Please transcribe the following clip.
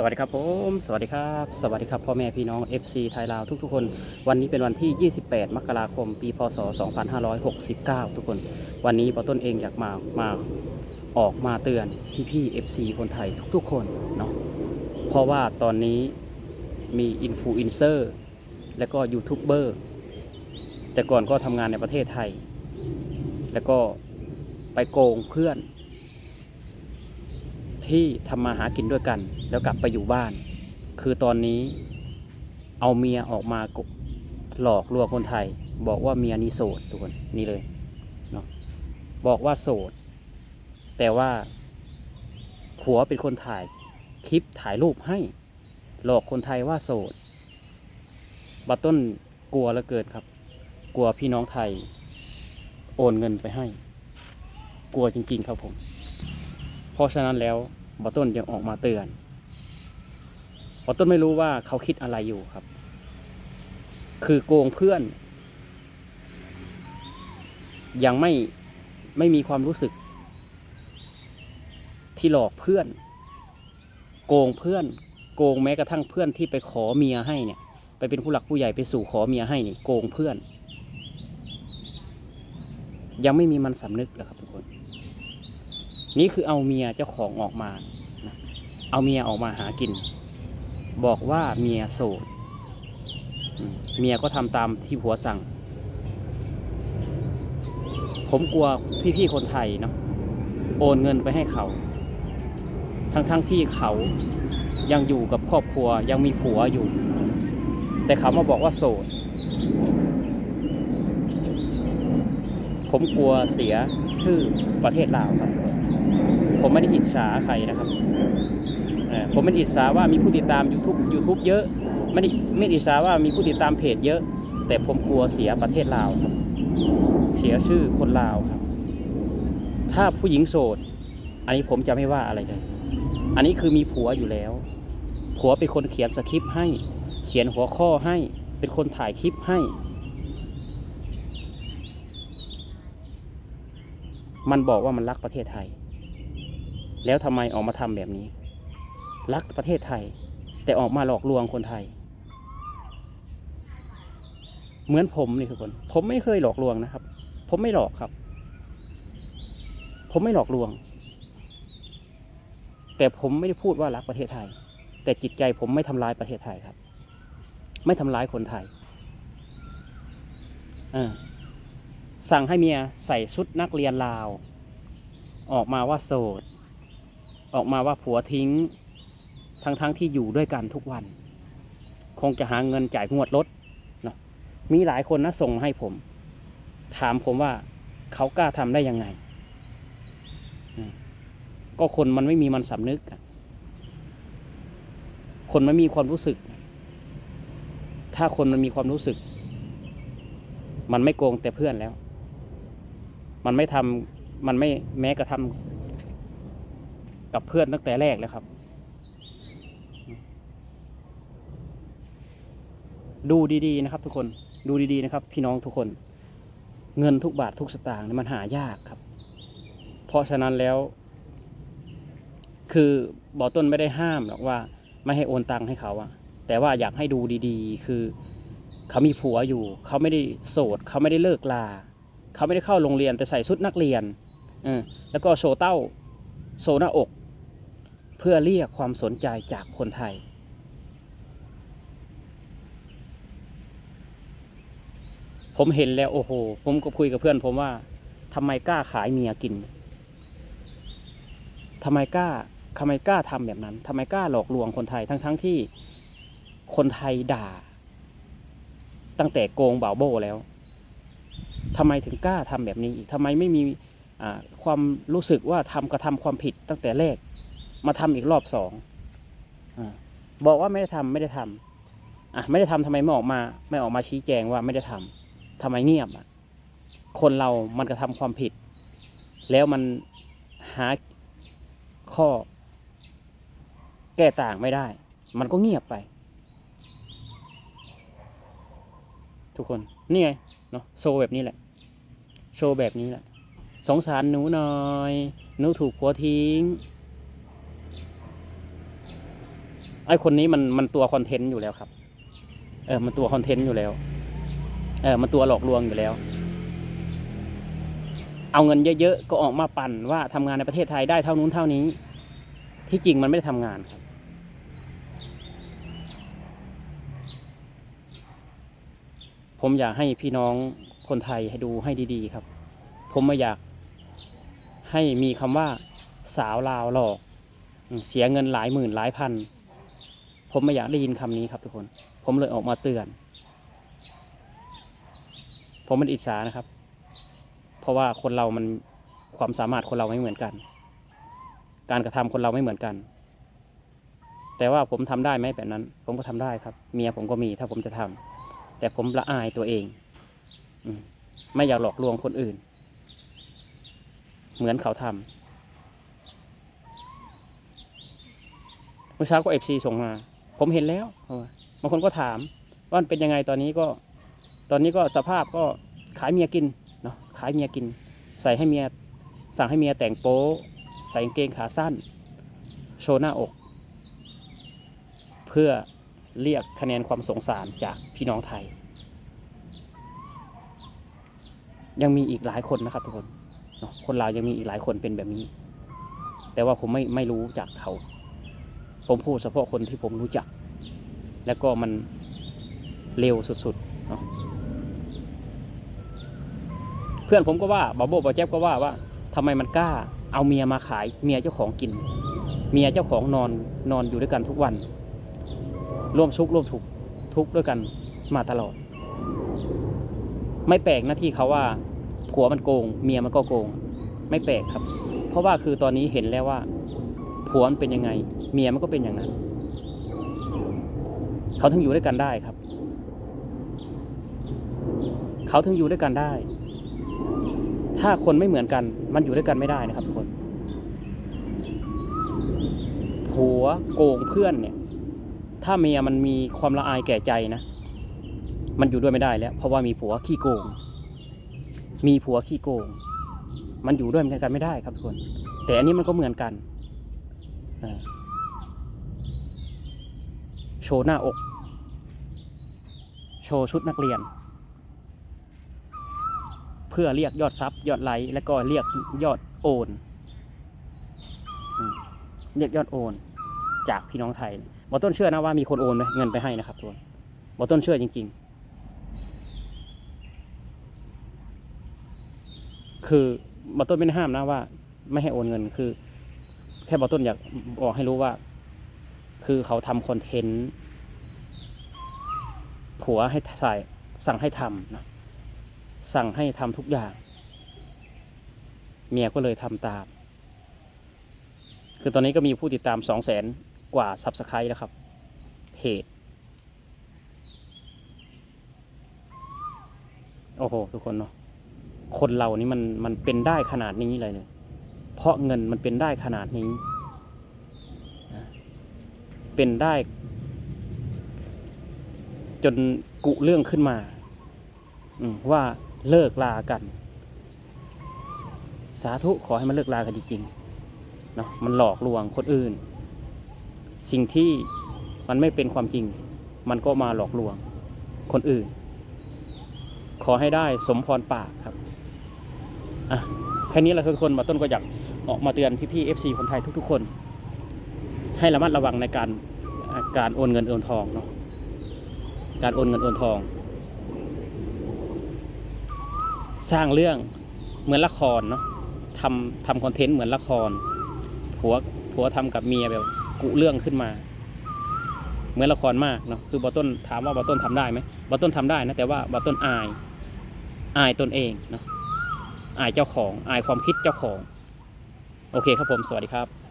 สวัสดีครับผมสวัสดีครับ สวัสดีครับพ่อแม่พี่น้อง FC ไทยลาวทุกๆ คน วันนี้เป็นวันที่ 28 มกราคม ปี พศ 2569 ทุกคน วันนี้ปอต้นเองอยากมามาออกมาเตือนพี่ๆ FC คนไทยทุกๆ คนเนาะเพราะว่าตอนนี้มีอินฟลูเอนเซอร์และก็ยูทูบเบอร์แต่ก่อนก็ทำงานในประเทศไทย แล้วก็ไปโกงเพื่อน ที่ทำมาหากินด้วยกัน แล้วกลับไปอยู่บ้าน คือตอนนี้เอาเมียออกมากหลอกลวงคนไทย บอกว่าเมียนี่โสดทุกคนนี่เลยเนาะบอกว่าโสด แต่ว่าผัวเป็นคนถ่ายคลิปถ่ายรูปให้ หลอกคนไทยว่าโสดบัตต้นกลัวแล้วเกิดครับ กลัวพี่น้องไทย โอนเงินไปให้ กลัวจริง ๆ ครับผม เพราะฉะนั้นแล้ว บอต้นยังออกมาเตือนบอต้นไม่รู้ว่าเขาคิดอะไรอยู่ครับ คือโกงเพื่อน ยังไม่ไม่มีความรู้สึก ที่หลอกเพื่อน โกงเพื่อน โกงแม้กระทั่งเพื่อนที่ไปขอเมียให้เนี่ย ไปเป็นผู้หลักผู้ใหญ่ไปสู่ขอเมียให้นี่โกงเพื่อน ยังไม่มีมันสำนึกเลยครับทุกคน นี่คือเอาเมียเจ้าของออกมานะเอาเมียออกมาหากิน บอกว่าเมียโสดเมียก็ทำตามที่ผัวสั่ง ผมกลัวพี่ๆคนไทยเนาะโอนเงินไปให้เขา ทั้งๆที่เขายังอยู่กับครอบครัวยังมีผัวอยู่ แต่เขามาบอกว่าโสด ผมกลัวเสียชื่อประเทศลาวครับ ผมไม่ได้อิจฉาใครนะครับ ผมไม่ได้อิจฉาว่ามีผู้ติดตาม YouTube YouTube เยอะ ไม่ได้ไม่ได้อิจฉาว่ามีผู้ติดตามเพจเยอะ แต่ผมกลัวเสียประเทศลาวครับ เสียชื่อคนลาวครับ ถ้าผู้หญิงโสด อันนี้ผมจะไม่ว่าอะไรเลย อันนี้คือมีผัวอยู่แล้ว ผัวเป็นคนเขียนสคริปต์ให้ เขียนหัวข้อให้ เป็นคนถ่ายคลิปให้มันบอกว่ามันรักประเทศไทย แล้วทำไมออกมาทำแบบนี้ รักประเทศไทย แต่ออกมาหลอกลวงคนไทย เหมือนผมนี่คือคน ผมไม่เคยหลอกลวงนะครับ ผมไม่หลอกครับ ผมไม่หลอกลวง แต่ผมไม่ได้พูดว่ารักประเทศไทย แต่จิตใจผมไม่ทำลายประเทศไทยครับ ไม่ทำร้ายคนไทยสั่งให้เมียใส่ชุดนักเรียนลาว ออกมาว่าโสด ออกมาว่าผัวทิ้ง ทั้งๆทที่อยู่ด้วยกันทุกวัน คงจะหาเงินจ่ายงวดรถเนาะมีหลายคนนะส่งมาให้ผม ถามผมว่าเขากล้าทำได้ยังไง ก็คนมันไม่มีมันสำนึก คนมันมีความรู้สึก ถ้าคนมันมีความรู้สึก มันไม่โกงแต่เพื่อนแล้ว มันไม่ทำมันไม่แม้กระทำ กับเพื่อนตั้งแต่แรกแล้วครับ ดูดีๆนะครับ ทุกคนดูดีๆนะครับ พี่น้องทุกคน เงินทุกบาททุกสตางค์มันหายากครับ เพราะฉะนั้นแล้ว คือบอต้นไม่ได้ห้ามหรอกว่า ไม่ให้โอนตังค์ให้เขาอะแต่ว่าอยากให้ดูดีๆ คือ เขามีผัวอยู่ เขาไม่ได้โสด เขาไม่ได้เลิกลา เขาไม่ได้เข้าโรงเรียนแต่ใส่ชุดนักเรียนเออแล้วก็โชว์เต้าโชว์หน้าอก เพื่อเรียกความสนใจจากคนไทย ผมเห็นแล้วโอ้โห ผมก็คุยกับเพื่อนผมว่าทำไมกล้าขายเมียกินทำไมกล้าทำไมกล้าทำแบบนั้นทำไมกล้าหลอกลวงคนไทยทั้งๆทที่คนไทยด่า ตั้งแต่โกงเบาโบแล้วทำไมถึงกล้าทำแบบนี้อีกทำไมไม่มีความรู้สึกว่าทำกระทำความผิดตั้งแต่แรก มาทำอีกรอบสองอบอกว่าไม่ได้ทำไม่ได้ทำอะ ไม่ได้ทำทำไมไม่ออกมา ไม่ออกมาชี้แจงว่าไม่ได้ทำทำไมเงียบอะ คนเรามันกระทำความผิด แล้วมันหาข้อ แก้ต่างไม่ได้ มันก็เงียบไป ทุกคนนี่ไงเนาะโชว์แบบนี้แหละ โชว์แบบนี้แหละ สงสารหนูหน่อย หนูถูกผัวทิ้ง ไอ้คนนี้มันมันตัวคอนเทนต์อยู่แล้วครับ เออ มันตัวคอนเทนต์อยู่แล้ว เออ มันตัวหลอกลวงอยู่แล้ว เอาเงินเยอะๆก็ออกมาปั่นว่าทำงานในประเทศไทยได้เท่านู้นเท่านี้ ที่จริงมันไม่ได้ทำงานครับผมอยากให้พี่น้องคนไทยให้ดูให้ดีๆ ครับ ผมไม่อยากให้มีคำว่าสาวลาวหลอก เสียเงินหลายหมื่นหลายพัน ผมไม่อยากได้ยินคำนี้ครับทุกคน ผมเลยออกมาเตือน ผมมันอิจฉานะครับ เพราะว่าคนเรามันความสามารถคนเราไม่เหมือนกัน การกระทำคนเราไม่เหมือนกัน แต่ว่าผมทำได้ไหมแบบนั้น ผมก็ทำได้ครับ เมียผมก็มีถ้าผมจะทำแต่ผมละอายตัวเองอไม่อยากหลอกลวงคนอื่น เหมือนเขาทำเมื่อเช้าก็เอฟซีส่งมา ผมเห็นแล้วบางคนก็ถามว่ามันเป็นยังไงตอนนี้ก็ ตอนนี้ก็สภาพก็ขายเมียกินเนาะขายเมียกิน ใส่ให้เมียสั่งให้เมียแต่งโป๊ใส่กางเกงขาสั้น โชว์หน้าอก เพื่อเรียกคะแนนความสงสารจากพี่น้องไทย ยังมีอีกหลายคนนะครับทุกคนเนาะคนลาวยังมีอีกหลายคนเป็นแบบนี้ แต่ว่าผมไม่ไม่รู้จักเขา ผมพูดเฉพาะคนที่ผมรู้จัก แล้วก็มันเร็วสุดๆเนาะเพื่อนผมก็ว่าบาโบบาแจ๊บก็ว่าว่าทำไมมันกล้า เอาเมียมาขาย เมียเจ้าของกิน เมียเจ้าของนอนนอนอยู่ด้วยกันทุกวัน ร่วมชุกร่วมทุกข์ทุกข์ด้วยกันมาตลอด ไม่แปลกนะที่เขาว่า ผัวมันโกง เมียมันก็โกง ไม่แปลกครับ เพราะว่าคือตอนนี้เห็นแล้วว่าผัวมันเป็นยังไง เมียมันก็เป็นอย่างนั้น เขาถึงอยู่ด้วยกันได้ครับ เขาถึงอยู่ด้วยกันได้ ถ้าคนไม่เหมือนกัน มันอยู่ด้วยกันไม่ได้นะครับทุกคน ผัวโกงเพื่อนเนี่ย ถ้าเมียมันมีความละอายแก่ใจนะ มันอยู่ด้วยไม่ได้แล้ว เพราะว่ามีผัวขี้โกง มีผัวขี้โกง มันอยู่ด้วยกันไม่ได้ครับทุกคน แต่อันนี้มันก็เหมือนกันเออ โชว์หน้าอก โชว์ชุดนักเรียน เพื่อเรียกยอดซับยอดไลค์แล้วก็เรียกยอดโอนเรียกยอดโอน จากพี่น้องไทยบอต้นเชื่อนะว่ามีคนโอนเงินไปให้นะครับทุกคนบอต้นเชื่อจริง ๆ คือบอต้นไม่ได้ห้ามนะว่า ไม่ให้โอนเงินคือ แค่บอต้นอยากบอกให้รู้ว่า คือเขาทำคอนเทนต์ผัวให้ถ่ายสั่งให้ทำนะสั่งให้ทำทุกอย่าง เมียก็เลยทำตาม คือตอนนี้ก็มีผู้ติดตามสองแสนกว่าซับสไครต์แล้วครับ เพจ โอ้โห ทุกคนเนาะ คนเรานี่มันมันเป็นได้ขนาดนี้เลยเนี่ยเพราะเงินมันเป็นได้ขนาดนี้ เป็นได้ จนกุเรื่องขึ้นมาว่าเลิกลากัน สาธุขอให้มันเลิกลากันจริงๆเนาะมันหลอกลวงคนอื่น สิ่งที่มันไม่เป็นความจริง มันก็มาหลอกลวงคนอื่น ขอให้ได้สมพรปากครับอะแค่นี้แหละทุกคนมาต้นก็อยากออกมาเตือนพี่ๆ FC คนไทยทุกๆคน ให้ระมัดระวังในการการโอนเงินโอนทองเนาะการโอนเงินโอนทอง สร้างเรื่องเหมือนละครเนาะทำทำคอนเทนต์เหมือนละครผัวผัวทำกับเมียแบบกุเรื่องขึ้นมา เหมือนละครมากเนาะคือบอต้นถามว่าบอต้นทำได้ไหมบอต้นทำได้นะแต่ว่าบอต้นอาย อายตนเองเนาะอายเจ้าของอายความคิดเจ้าของ โอเคครับผม สวัสดีครับ